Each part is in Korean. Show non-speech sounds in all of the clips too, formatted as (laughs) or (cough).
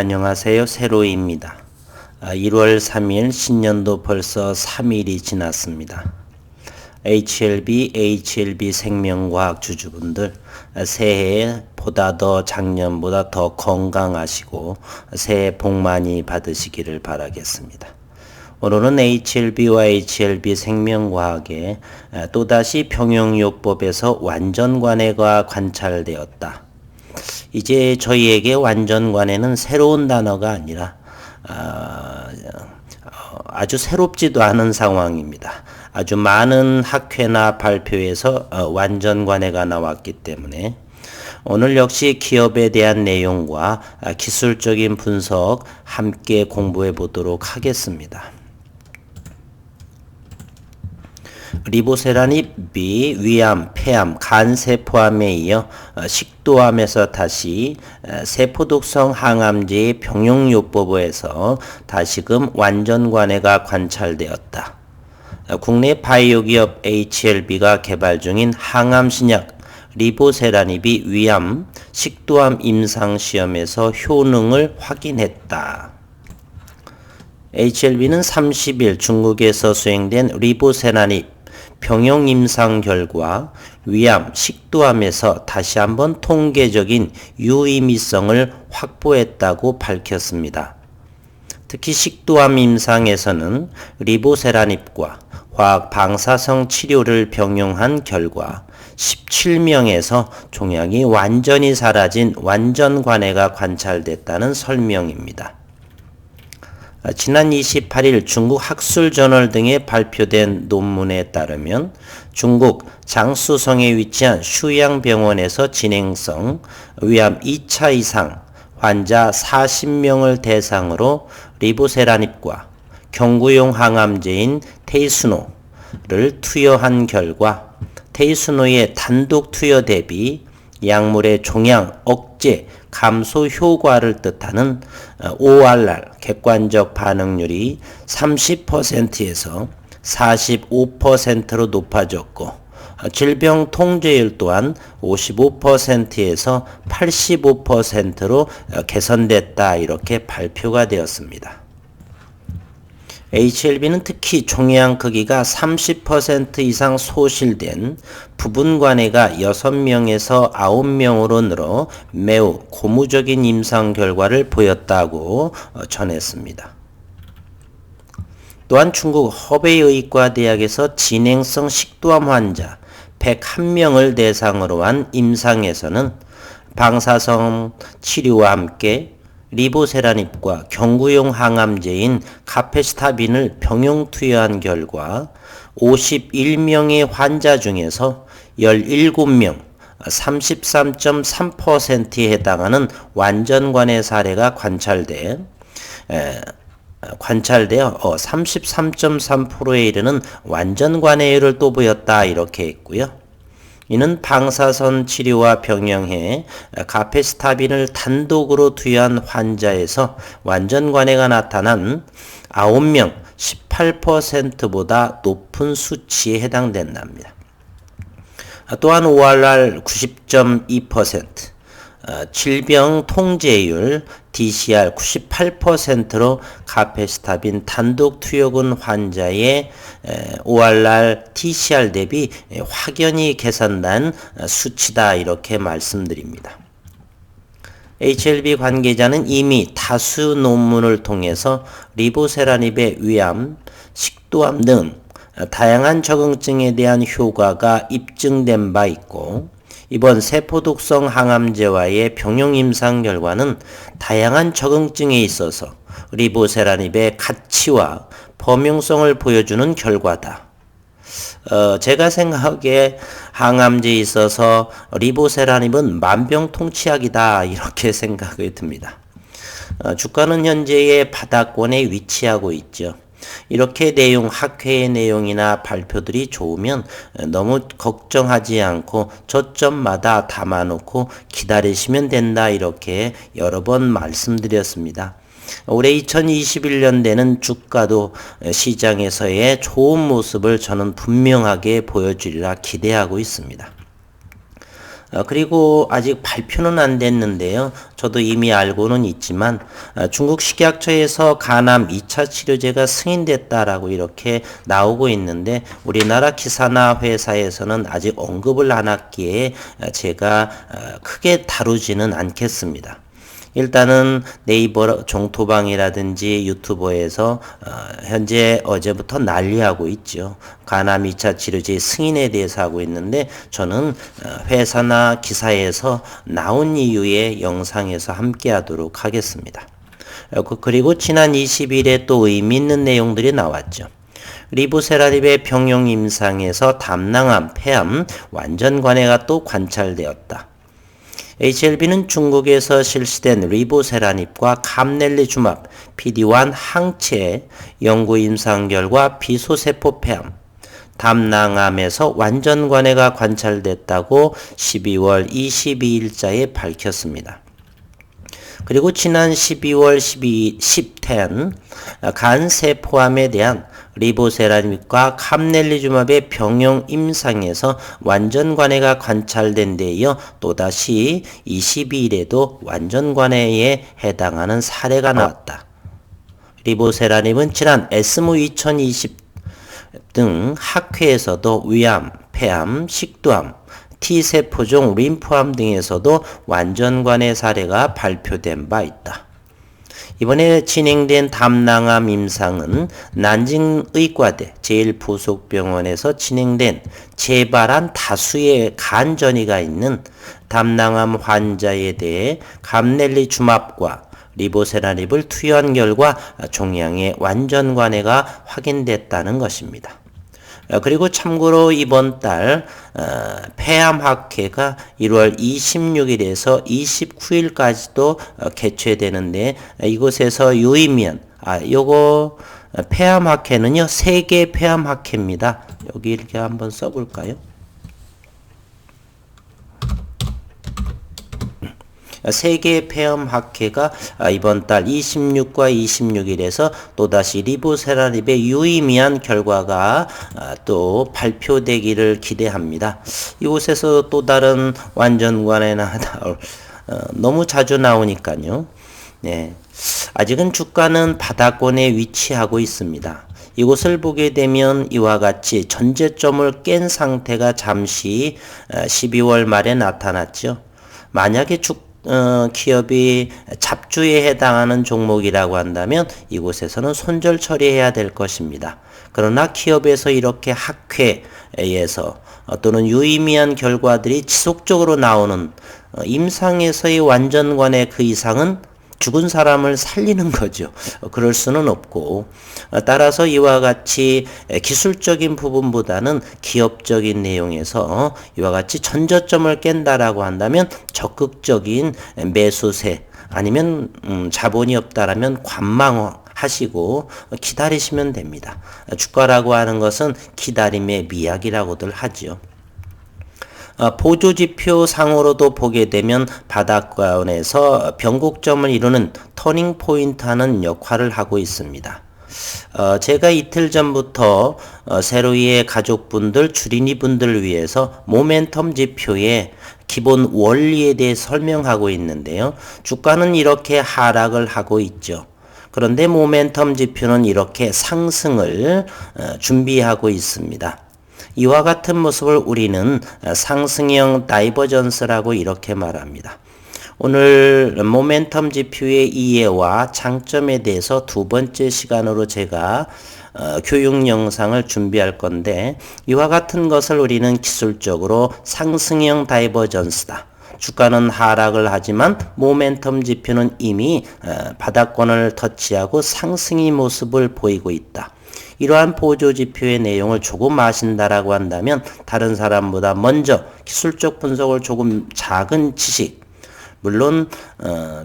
안녕하세요. 세로입니다. 1월 3일 신년도 벌써 3일이 지났습니다. HLB, HLB 생명과학 주주분들 새해 보다 더 작년보다 더 건강하시고 새해 복 많이 받으시기를 바라겠습니다. 오늘은 HLB와 HLB 생명과학에 또다시 병용요법에서 완전관해가 관찰되었다. 이제 저희에게 완전관해는 새로운 단어가 아니라 아, 아주 새롭지도 않은 상황입니다. 아주 많은 학회나 발표에서 어, 완전관해가 나왔기 때문에 오늘 역시 기업에 대한 내용과 기술적인 분석 함께 공부해 보도록 하겠습니다. 리보세라닙이 위암, 폐암, 간세포암에 이어 어, 식도암에서 다시 어, 세포독성 항암제의 병용요법에서 다시금 완전관해가 관찰되었다. 어, 국내 바이오 기업 HLB가 개발 중인 항암 신약 리보세라닙이 위암, 식도암 임상 시험에서 효능을 확인했다. HLB는 30일 중국에서 수행된 리보세라닙 병용 임상 결과 위암, 식도암에서 다시 한번 통계적인 유의미성을 확보했다고 밝혔습니다. 특히 식도암 임상에서는 리보세라닙과 화학 방사성 치료를 병용한 결과 17명에서 종양이 완전히 사라진 완전 관해가 관찰됐다는 설명입니다. 아, 지난 28일 중국 학술저널 등에 발표된 논문에 따르면 중국 장수성에 위치한 슈양병원에서 진행성 위암 2차 이상 환자 40명을 대상으로 리보세라닙과 경구용 항암제인 테이수노를 투여한 결과 테이수노의 단독 투여 대비 약물의 종양 억제 감소 효과를 뜻하는 ORR 객관적 반응률이 30%에서 45%로 높아졌고 질병 통제율 또한 55%에서 85%로 개선됐다 이렇게 발표가 되었습니다. HLB는 특히 종양 크기가 30% 이상 소실된 부분 관해가 6명에서 9명으로 늘어 매우 고무적인 임상 결과를 보였다고 어, 전했습니다. 또한 중국 허베이의과대학에서 진행성 식도암 환자 101명을 대상으로 한 임상에서는 방사성 치료와 함께 리보세라닙과 경구용 항암제인 카페스타빈을 병용 투여한 결과 51명의 환자 중에서 17명 33.3%에 해당하는 완전관의 사례가 관찰돼 에, 관찰되어 어, 33.3%에 이르는 완전관해율을 또 보였다 이렇게 했고요. 이는 방사선 치료와 병행해 가페스타빈을 단독으로 투여한 환자에서 완전관해가 나타난 9명 18%보다 높은 수치에 해당된답니다. 또한 ORR 90.2%, 질병 통제율 DCR 98%로 카페스타빈 단독 투여군 환자의 ORR TCR 대비 확연히 개선된 수치다 이렇게 말씀드립니다. HLB 관계자는 이미 다수 논문을 통해서 리보세라닙의 위암, 식도암 등 다양한 적응증에 대한 효과가 입증된 바 있고 이번 세포독성 항암제와의 병용 임상 결과는 다양한 적응증에 있어서 리보세라닙의 가치와 범용성을 보여주는 결과다. 어, 제가 생각하기에 항암제에 있어서 리보세라닙은 만병통치약이다 이렇게 (laughs) 생각이 듭니다. 어, 주가는 현재의 바닥권에 위치하고 있죠. 이렇게 내용, 학회의 내용이나 발표들이 좋으면 너무 걱정하지 않고 저점마다 담아놓고 기다리시면 된다. 이렇게 여러 번 말씀드렸습니다. 올해 2021년대는 주가도 시장에서의 좋은 모습을 저는 분명하게 보여주리라 기대하고 있습니다. 어, 그리고 아직 발표는 안 됐는데요. 저도 이미 알고는 있지만 어, 중국 식약처에서 간암 2차 치료제가 승인됐다라고 이렇게 나오고 있는데 우리나라 기사나 회사에서는 아직 언급을 안 했기에 어, 제가 어, 크게 다루지는 않겠습니다. 일단은 네이버 종토방이라든지 유튜버에서 어, 현재 어제부터 난리하고 있죠. 간암 2차 치료제 승인에 대해서 하고 있는데 저는 어, 회사나 기사에서 나온 이유의 영상에서 함께 하도록 하겠습니다. 어, 그- 그리고 지난 20일에 또 의미 있는 내용들이 나왔죠. 리보세라립의 병용 임상에서 담낭암, 폐암, 완전 관해가 또 관찰되었다. HLB는 중국에서 실시된 리보세라닙과 감넬리주맙, PD-1 항체 연구 임상 결과 비소세포 폐암, 담낭암에서 완전 관해가 관찰됐다고 12월 22일자에 밝혔습니다. 그리고 지난 12월 12, 10텐 간세포암에 대한 리보세라닙과 감넬리주맙의 병용 임상에서 완전 관해가 관찰된 데 이어 또다시 22일에도 완전 관해에 해당하는 사례가 나왔다. 리보세라닙은 지난 에스모 2020 등 학회에서도 위암, 폐암, 식도암, T세포종 림프암 등에서도 완전관의 사례가 발표된 바 있다. 이번에 진행된 담낭암 임상은 난징의과대 제1부속병원에서 진행된 재발한 다수의 간 전이가 있는 담낭암 환자에 대해 감넬리 주맙과 리보세라닙을 투여한 결과 종양의 완전 관해가 확인됐다는 것입니다. 어, 그리고 참고로 이번 달 어, 폐암학회가 1월 26일에서 29일까지도 어, 개최되는데 어, 이곳에서 유의미한 아 요거 어, 폐암학회는요 세계 폐암학회입니다. 여기 이렇게 한번 써볼까요? 세계 폐암학회가 아, 이번 달 26과 26일에서 또다시 리보세라립의 유의미한 결과가 아, 또 발표되기를 기대합니다. 이곳에서 또 다른 완전관에나 (laughs) 어, 너무 자주 나오니까요. 네. 아직은 주가는 바닥권에 위치하고 있습니다. 이곳을 보게 되면 이와 같이 전제점을 깬 상태가 잠시 12월 말에 나타났죠. 만약에 주, 어, 기업이 잡주에 해당하는 종목이라고 한다면 이곳에서는 손절 처리해야 될 것입니다. 그러나 기업에서 이렇게 학회에서 어, 또는 유의미한 결과들이 지속적으로 나오는 어, 임상에서의 완전관의 그 이상은 죽은 사람을 살리는 거죠. 어, 그럴 수는 없고 어, 따라서 이와 같이 기술적인 부분보다는 기업적인 내용에서 이와 같이 전저점을 깬다라고 한다면 적극적인 매수세 아니면 음, 자본이 없다라면 관망 하시고 기다리시면 됩니다. 주가라고 하는 것은 기다림의 미학이라고들. 어, 보조지표 상으로도 보게 되면 바닥권에서 변곡점을 이루는 터닝 포인트 하는 역할을 하고 있습니다. 어, 제가 이틀 전부터 어, 세로이의 가족분들, 주린이분들을 위해서 모멘텀 지표의 기본 원리에 대해 설명하고 있는데요. 주가는 이렇게 하락을 하고 있죠. 그런데 모멘텀 지표는 이렇게 상승을 어, 준비하고 있습니다. 이와 같은 모습을 우리는 상승형 다이버전스라고 이렇게 말합니다. 오늘 모멘텀 지표의 이해와 장점에 대해서 두 번째 시간으로 제가 어, 교육 영상을 준비할 건데 이와 같은 것을 우리는 기술적으로 상승형 다이버전스다. 주가는 하락을 하지만 모멘텀 지표는 이미 어, 바닥권을 터치하고 상승의 모습을 보이고 있다. 이러한 보조 지표의 내용을 조금 아신다라고 한다면 다른 사람보다 먼저 기술적 분석을 조금 작은 지식 물론 어,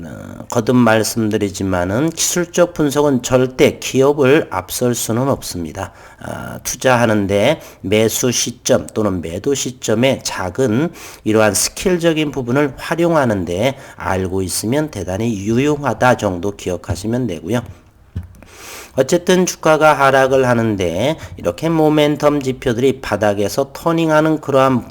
거듭 말씀드리지만은 기술적 분석은 절대 기업을 앞설 수는 없습니다. 아, 투자하는데 매수 시점 또는 매도 시점에 작은 이러한 스킬적인 부분을 활용하는데 알고 있으면 대단히 유용하다 정도 기억하시면 되고요. 어쨌든 주가가 하락을 하는데 이렇게 모멘텀 지표들이 바닥에서 터닝하는 그러한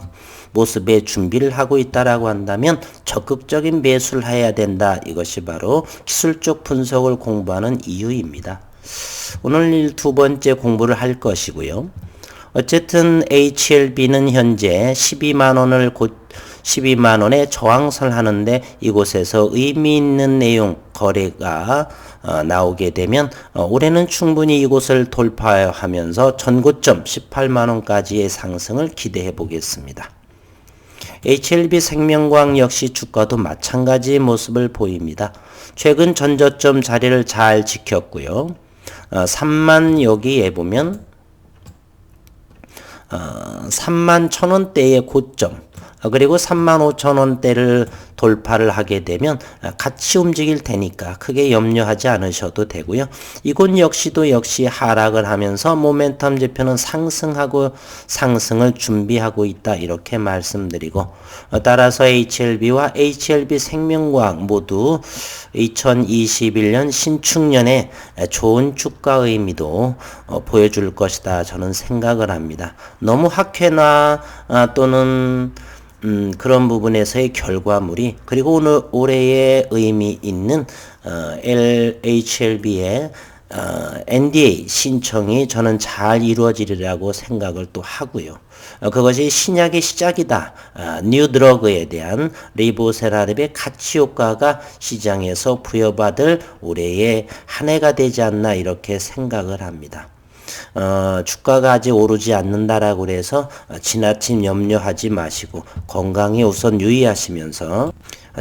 모습의 준비를 하고 있다라고 한다면 적극적인 매수를 해야 된다. 이것이 바로 기술적 분석을 공부하는 이유입니다. 오늘 두 번째 공부를 할 것이고요. 어쨌든 HLB는 현재 12만 원을 곧 12만 원에 저항설 하는데 이곳에서 의미 있는 내용 거래가 어, 나오게 되면 어, 올해는 충분히 이곳을 돌파하면서 전고점 18만 원까지의 상승을 기대해 보겠습니다. HLB 생명광 역시 주가도 마찬가지 모습을 보입니다. 최근 전저점 자리를 잘 지켰고요. 어, 3만 여기에 보면 어, 3만 천원대의 고점 어, 그리고 3만 5천 원대를 돌파를 하게 되면 어, 같이 움직일 테니까 크게 염려하지 않으셔도 되고요. 이곳 역시도 역시 하락을 하면서 모멘텀 지표는 상승하고 상승을 준비하고 있다 이렇게 말씀드리고 어, 따라서 HLB와 HLB 생명과학 모두 2021년 신축년에 좋은 주가 의미도 보여줄 것이다 저는 생각을 합니다. 너무 학회나 또는 음, 그런 부분에서의 결과물이 그리고 오늘 올해의 의미 있는 어, LHLB의 어, NDA 신청이 저는 잘 이루어지리라고 생각을 또 하고요. 어, 그것이 신약의 시작이다. 어, 뉴 드러그에 대한 리보세라립의 가치 효과가 시장에서 부여받을 올해의 한 해가 되지 않나 이렇게 생각을 합니다. 어, 주가가 아직 오르지 않는다라고 그래서 지나친 염려하지 마시고 건강에 우선 유의하시면서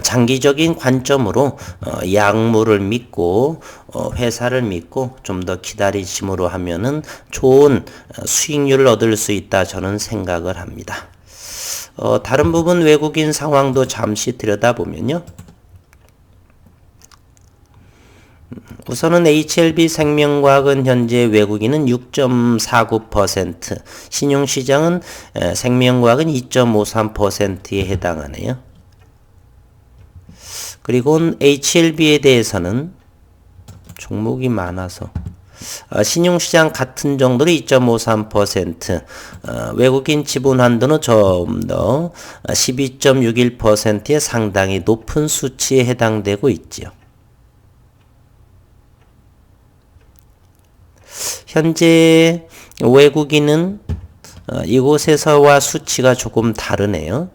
장기적인 관점으로 어, 약물을 믿고 어, 회사를 믿고 좀 더 기다리심으로 하면은 좋은 어, 수익률을 얻을 수 있다 저는 생각을 합니다. 어, 다른 부분 외국인 상황도 잠시 들여다보면요. 우선은 HLB 생명과학은 현재 외국인은 6.49%, 신용시장은 생명과학은 2.53%에 해당하네요. 그리고 HLB에 대해서는 종목이 많아서 어, 신용시장 같은 정도로 2.53%, 어, 외국인 지분 한도는 좀 더 12.61%의 상당히 높은 수치에 해당되고 있지요. 현재 외국인은 어, 이곳에서와 수치가 조금 다르네요.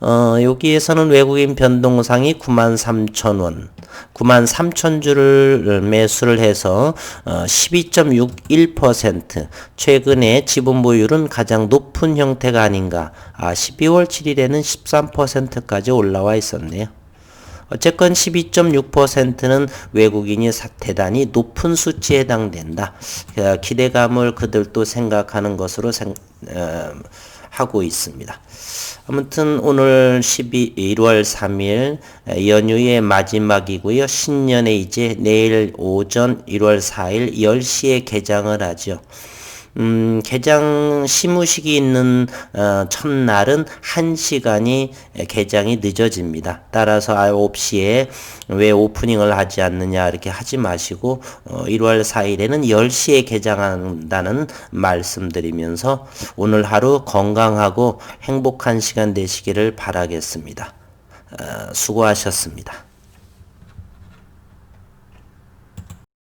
어, 여기에서는 외국인 변동상이 93,000원, 93,000주를 매수를 해서 어, 12.61% 최근에 지분 보유율은 가장 높은 형태가 아닌가. 아, 12월 7일에는 13%까지 올라와 있었네요. 어쨌건 12.6%는 외국인이 대단히 높은 수치에 해당된다. 어, 기대감을 그들도 생각하는 것으로 생, 어, 하고 있습니다. 아무튼 오늘 11월 3일 연휴의 마지막이고요. 신년에 이제 내일 오전 1월 4일 10시에 개장을 하죠. 음, 개장 시무식이 있는 어, 첫날은 1시간이 개장이 늦어집니다. 따라서 9시에 왜 오프닝을 하지 않느냐 이렇게 하지 마시고 어, 1월 4일에는 10시에 개장한다는 말씀드리면서 오늘 하루 건강하고 행복한 시간 되시기를 바라겠습니다. 어, 수고하셨습니다.